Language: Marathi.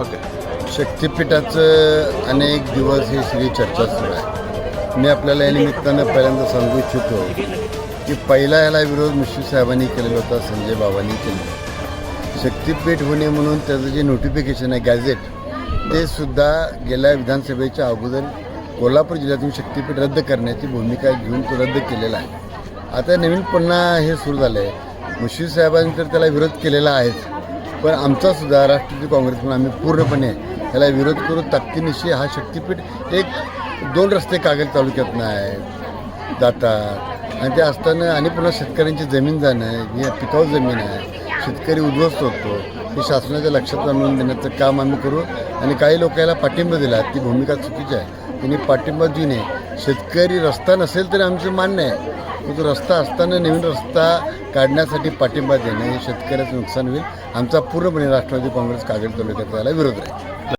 ओके. शक्तिपीठाचं अनेक दिवस ही सगळी चर्चा सुरू आहे. मी आपल्याला या निमित्तानं पहिल्यांदा सांगू इच्छितो की पहिला याला विरोध मुश्रीफ साहेबांनी केलेला होता संजय बाबांनी केलेला शक्तिपीठ होणे म्हणून त्याचं जे नोटिफिकेशन आहे गॅझेट ते सुद्धा गेल्या विधानसभेच्या अगोदर कोल्हापूर जिल्ह्यातून शक्तिपीठ रद्द करण्याची भूमिका घेऊन तो रद्द केलेला आहे. आता नवीन पुन्हा हे सुरू झालं आहे मुश्रीफ साहेबांनी तर त्याला विरोध केलेला आहेच. पण आमचा सुद्धा राष्ट्रवादी काँग्रेसकडून आम्ही पूर्णपणे याला विरोध करू. ताकदीनिशी हा शक्तिपीठ एक दोन रस्ते कागद तालुक्यातनं आहे जातात. आणि ते असताना आणि पुन्हा शेतकऱ्यांची जमीन जाणं ही पिकाऊ जमीन आहे. शेतकरी उद्ध्वस्त होतो. हे शासनाच्या लक्षात आणून देण्याचं काम आम्ही करू. आणि काही लोक याला पाठिंबा दिला ती भूमिका चुकीची आहे. त्यांनी पाठिंबा देऊ नये. शेतकरी रस्ता नसेल तरी आमचं मान्य आहे. तो रस्ता असताना नवीन रस्ता काढण्यासाठी पाठिंबा देणं हे शेतकऱ्याचं नुकसान होईल. आमचा पूर्णपणे राष्ट्रवादी काँग्रेस कागद तालुक्यात याला विरोध आहे.